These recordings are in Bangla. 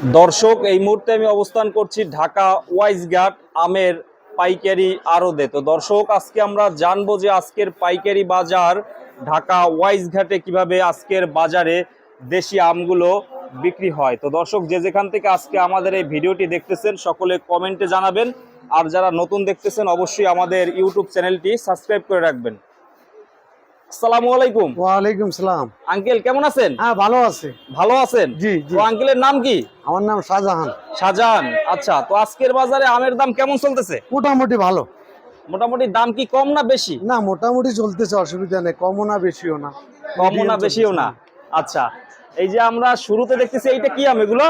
দর্শক, এই মুহূর্তে আমি অবস্থান করছি ঢাকা ওয়াইজঘাট আমের পাইকারি আড়তে। তো দর্শক, আজকে আমরা জানব যে আজকের পাইকারি বাজার ঢাকা ওয়াইজঘাটে কীভাবে আজকের বাজারে দেশি আমগুলো বিক্রি হয়। তো দর্শক, যে যেখান থেকে আজকে আমাদের এই ভিডিওটি দেখতেছেন, সকলে কমেন্টে জানাবেন। আর যারা নতুন দেখতেছেন, অবশ্যই আমাদের ইউটিউব চ্যানেলটি সাবস্ক্রাইব করে রাখবেন। আসসালামু আলাইকুম। সালাম। আঙ্কেল কেমন আছেন? হ্যাঁ ভালো আছে। ভালো আছেন? জি জি। তো আঙ্কেলের নাম কি? আমার নাম শাহজাহান। শাহজাহান আচ্ছা তো আজকের বাজারে আমের দাম কেমন চলতেছে? মোটামুটি ভালো। মোটামুটি দাম কি কম না বেশি? না মোটামুটি চলতেছে অসুবিধা নেই। কমও না বেশিও না। কমও না বেশিও না। আচ্ছা এই যে আমরা শুরুতে দেখতেছি এইটা কি আম এগুলো?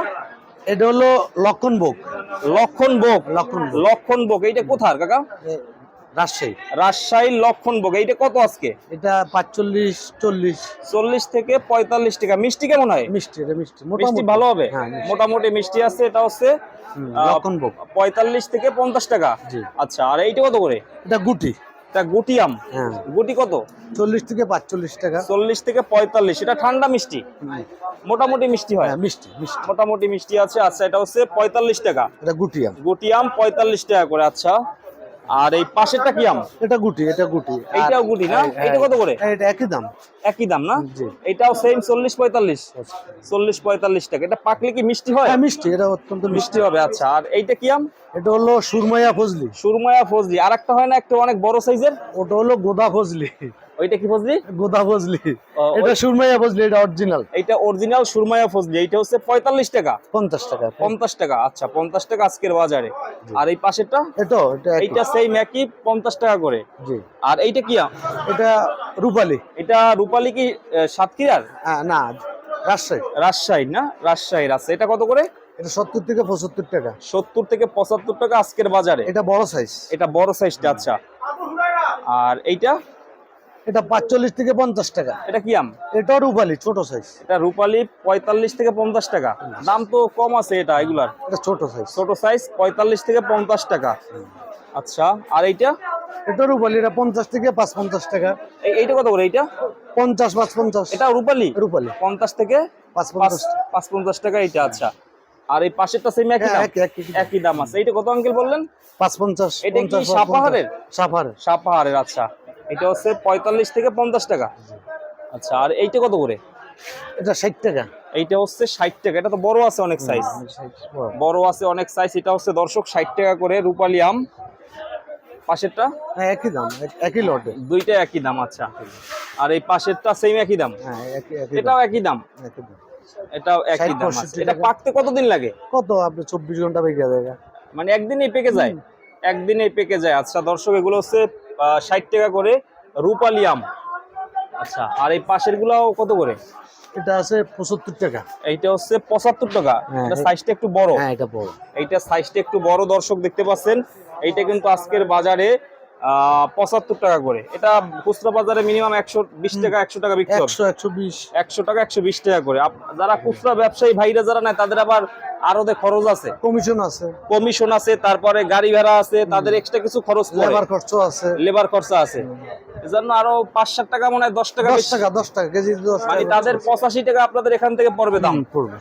এটা হলো লক্ষণ ভোগ লক্ষণ ভোগ লক্ষণ ভোগ লক্ষণ ভোগ এইটা কোথার কাকা? রাজশাহী। রাজশাহীর লক্ষণ ভোগ এইটা কত আজকে? এটা পাঁচচল্লিশ চল্লিশ। চল্লিশ থেকে পঁয়তাল্লিশ টাকা। মিষ্টি কেমন হয়? মিষ্টি মিষ্টি। ভালো হবে? হ্যাঁ। মোটামুটি মিষ্টি আছে এটা হচ্ছে লক্ষণ ভোগ পঁয়তাল্লিশ থেকে পঞ্চাশ টাকা। আচ্ছা আর এইটা কত করে? এটা গুটি। গুটি আম। হ্যাঁ। গুটি কত? চল্লিশ থেকে পাঁচচল্লিশ টাকা। চল্লিশ থেকে পঁয়তাল্লিশ। এটা ঠান্ডা মিষ্টি? মোটামুটি মিষ্টি হয়? হ্যাঁ মিষ্টি মিষ্টি। মোটামুটি মিষ্টি আছে। আচ্ছা এটা হচ্ছে পঁয়তাল্লিশ টাকা। এটা গুটি আম। গুটি আম পঁয়তাল্লিশ টাকা করে। আচ্ছা আর এই পাশেরটা কি আম? এটা গুটি এটা গুটি। এটাও গুটি না? এটা কত করে? এটা একই দাম। একই দাম না? এটাও সেম চল্লিশ পঁয়তাল্লিশ। চল্লিশ পঁয়তাল্লিশ টাকা। এটা পাকলে কি মিষ্টি হয়? হ্যাঁ মিষ্টি এটা অত্যন্ত মিষ্টি। মিষ্টি হবে আচ্ছা। আর এইটা কি আম? এটা হলো সুরমায়া ফজলি। সুরমায়া ফজলি। আর একটা হয় না একটা অনেক বড় সাইজের ওটা হলো গোদা ফজলি। ওইটা কি ফজলি? গোদা ফজলি। এটা সুরমাইয়া ফজলি এটা অরিজিনাল এইটা অরিজিনাল সুরময়া ফজলি এইটা হচ্ছে পঁয়তাল্লিশ টাকা। পঞ্চাশ টাকা। পঞ্চাশ টাকা আচ্ছা পঞ্চাশ টাকা আজকের বাজারে। আর এই পাশেরটা? এটা এটা এইটা সেই একই পঞ্চাশ টাকা করে। জি। আর এইটা কি এটা রূপালি। এটা রূপালী কি সাতক্ষীরার? না রাজশাহী। রাজশাহী না? রাজশাহীর আছে এটা কত করে? এটা সত্তর থেকে পঁচাত্তর টাকা। সত্তর থেকে পঁচাত্তর টাকা আজকের বাজারে। এটা বড় সাইজ এটা বড় সাইজটা আচ্ছা। আর এইটা? এটা পাঁচচল্লিশ থেকে পঞ্চাশ টাকা। এটা কি আম? এটাও রূপালি ছোট সাইজ এটা রূপালী পঁয়তাল্লিশ থেকে পঞ্চাশ টাকা। দাম তো কম আছে এটা এগুলার। এটা ছোট সাইজ ছোট সাইজ পঁয়তাল্লিশ থেকে পঞ্চাশ টাকা। আচ্ছা আর এইটা? এটা রূপালি এটা পঞ্চাশ থেকে পাঁচ পঞ্চাশ টাকা। এইটা কত করে এইটা? পঞ্চাশ পাঁচ পঞ্চাশ। এটা রূপালী? রূপালি। পঞ্চাশ থেকে পাঁচ পঞ্চাশ পাঁচ পঞ্চাশ টাকা এইটা আচ্ছা। আর এই পাশেরটা সেম একই হ্যাঁ, দাম? একই একই। দাম আছে। এইটা কত আঙ্কেল বললেন? পাঁচ পঞ্চাশ এটা কি সাপাহারের? সাপাহারের। সাপাহারের আচ্ছা। এটা হচ্ছে পঁয়তাল্লিশ থেকে পঞ্চাশ টাকা। আচ্ছা আর এইটা কত করে? এটা ষাট টাকা। এইটা হচ্ছে ষাট টাকা। এটা তো বড় আছে অনেক সাইজ বড়। আছে অনেক সাইজ এটা হচ্ছে দর্শক ষাট টাকা করে রূপালি আম। পাশেরটা? হ্যাঁ একই দাম একই লটে দুইটা একই দাম আচ্ছা। আর এই পাশেরটা সেম একই দাম? হ্যাঁ একই একই দাম, এটাও একই দাম? এটাও একই দাম এটা পাকতে কতদিন লাগে? কত? আপনি চব্বিশ ঘণ্টা বেগে যাবে। মানে একদিনেই পেকে যায়? একদিনেই পেকে যায়। আচ্ছা দর্শক এগুলো হচ্ছে ষাট টাকা করে রূপালি আম। আচ্ছা আর এই পাশের গুলাও কত করে? এটা আছে পঁচাত্তর টাকা। এইটা হচ্ছে পঁচাত্তর টাকা। হ্যাঁ, এটা সাইজটা একটু বড়। হ্যাঁ এটা বড়। এইটা সাইজটা একটু বড় দর্শক দেখতে পাচ্ছেন। এইটা কিন্তু আজকের বাজারে পঁচাত্তর টাকা করে। এটা খুচরা বাজারে মিনিমাম একশো বিশ টাকা একশো টাকা বিক্রি একশো একশো বিশ। একশো টাকা একশো বিশ টাকা করে। যারা খুচরা ব্যবসায়ী ভাইরা যারা নেয় তাদের আবার আরও খরচ আছে। কমিশন আছে। কমিশন আছে তারপরে গাড়ি ভাড়া আছে তাদের এক্সট্রা কিছু খরচ লেবার খরচ আছে। লেবার খরচা আছে। এজন্য আরও পাঁচ ষাট টাকা মনে হয় দশ টাকা দশ। টাকা দশ টাকা কেজি মানে তাদের পঁচাশি টাকা আপনাদের এখান থেকে পড়বে দাম। পড়বে।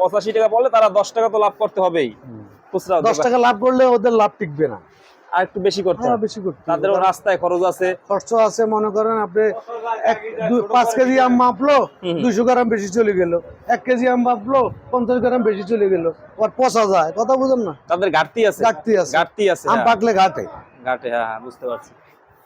পঁচাশি টাকা বললে তারা দশ টাকা তো লাভ করতে হবেই। খুচরা দশ টাকা লাভ করলে ওদের লাভ টিকবে না। আর একটু বেশি করতে হ্যাঁ হবে। বেশি করতে। তাদেরও রাস্তায় খরচ আছে। খরচ আছে মনে করেন আপনি এক পাঁচ কেজি আম মাপলো দুইশো গ্রাম বেশি চলে গেল। এক কেজি আম মাপলো পঞ্চাশ গ্রাম বেশি চলে গেল। আর পচা যায় কথা বুঝেন না। তাদের ঘাটতি আছে। ঘাটতি আছে। ঘাটতি আছে আম হ্যাঁ। পাকলে ঘাটে। ঘাটে হ্যাঁ হ্যাঁ, বুঝতে পারছি।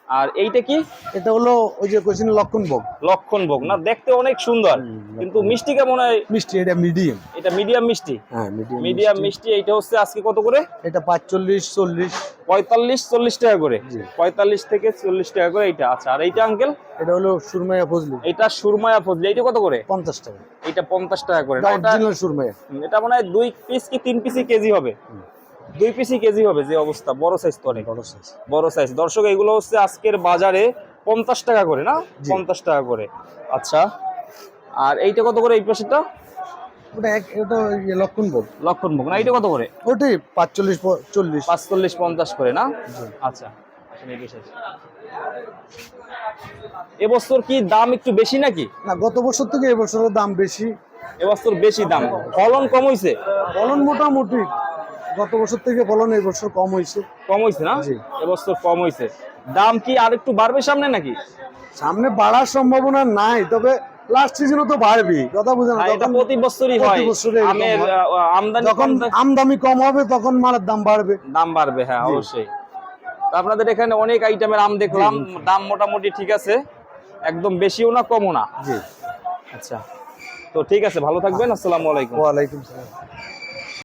আর এইটা কি? এটা হলো ওই যে কোচিন লক্ষণ ভোগ লক্ষণ ভোগ না দেখতে অনেক সুন্দর কিন্তু মিষ্টি কেমন হয়? মিষ্টি এটা মিডিয়াম। এটা মিডিয়াম মিষ্টি? হ্যাঁ মিডিয়াম মিষ্টি। এইটা হচ্ছে আজকে কত করে? এটা পাঁচচল্লিশ চল্লিশ। পঁয়তাল্লিশ চল্লিশ টাকা করে। পঁয়তাল্লিশ থেকে চল্লিশ টাকা করে এইটা। আচ্ছা আর এইটা আঙ্কেল এটা হলো সুরমাইয়া ফজলি। এটা সুরমায়া ফজলি। এইটা কত করে? পঞ্চাশ টাকা। এইটা পঞ্চাশ টাকা করে। এটা না, এটা এটা মনে হয় দুই পিস কি তিন পিসই কেজি হবে। দুই পিসি কেজি হবে যে অবস্থা বড় সাইজ তো অনেক। বড় সাইজ বড় সাইজ দর্শক এগুলো হচ্ছে আজকের বাজারে পঞ্চাশ টাকা করে না? পঞ্চাশ টাকা করে। আচ্ছা আর এইটা কত করে এই ওটা এক ওটা ভোগ। না? এইটা কত করে? ওটাই পাঁচচল্লিশ চল্লিশ। পাঁচচল্লিশ পঞ্চাশ করে না? আচ্ছা। এবছর কি দাম একটু বেশি নাকি? না গত বছর থেকে এবছরের দাম বেশি। এবছর বেশি দাম। ফলন কম হইছে? ফলন মোটামুটি। গত বছর থেকে ফলন এই বছর কম হয়েছে কম হইছে না? এবছর কম হইছে। দাম কি আর একটু বাড়বে সামনে নাকি? সামনে বাড়ার সম্ভাবনা নাই তবে লাস্ট সিজনে তো বাড়বে কথা বুঝে না এটা প্রতি বছরই হয়। আমের আমদানি যখন আমদামি কম হবে তখন মালের দাম বাড়বে। দাম বাড়বে হ্যাঁ অবশ্যই। তো আপনাদের এখানে অনেক আইটেমের আম দেখলাম দাম মোটামুটি ঠিক আছে একদম বেশিও না কমও না। জি। আচ্ছা তো ঠিক আছে ভালো থাকবেন আসসালামু আলাইকুম। ওয়ালাইকুম সালাম।